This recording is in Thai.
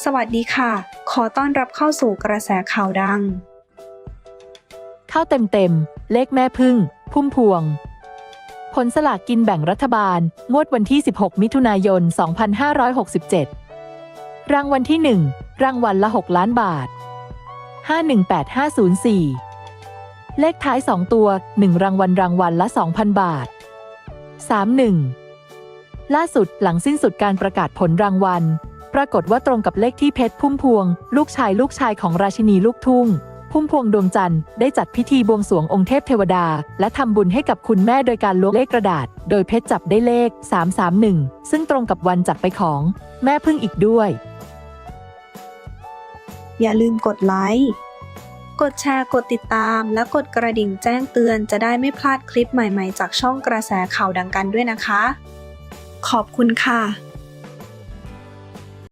สวัสดีค่ะ ขอต้อนรับเข้าสู่กระแสข่าวดัง เข้าเต็มๆ เลขแม่พึ่ง พุ่มพวง ผลสลากกินแบ่งรัฐบาล งวดวันที่ 16 มิถุนายน 2567 รางวัลที่ 1 รางวัลละ 6 ล้านบาท 518504 เลขท้าย 2 ตัว 1 รางวัลรางวัลละ 2,000 บาท 31 ล่าสุดหลังสิ้นสุดการประกาศผลรางวัล ปรากฏว่าตรงกับเลขที่เพชรพุ่มพวง ลูกชายลูกชายของราชินีลูกทุ่ง พุ่มพวงดวงจันทร์ได้จัดพิธีบวงสรวงองค์เทพเทวดา และทำบุญให้กับคุณแม่โดยการล้วงเลขกระดาษ โดยเพชรจับได้เลข 331 ซึ่งตรงกับวันจัดไปของ แม่พึ่งอีกด้วย อย่าลืมกดไลค์กดแชร์กดติดตามและกดกระดิ่งแจ้งเตือนจะได้ไม่พลาดคลิปใหม่ๆ จากช่องกระแสข่าวดังกันด้วยนะคะ ขอบคุณค่ะ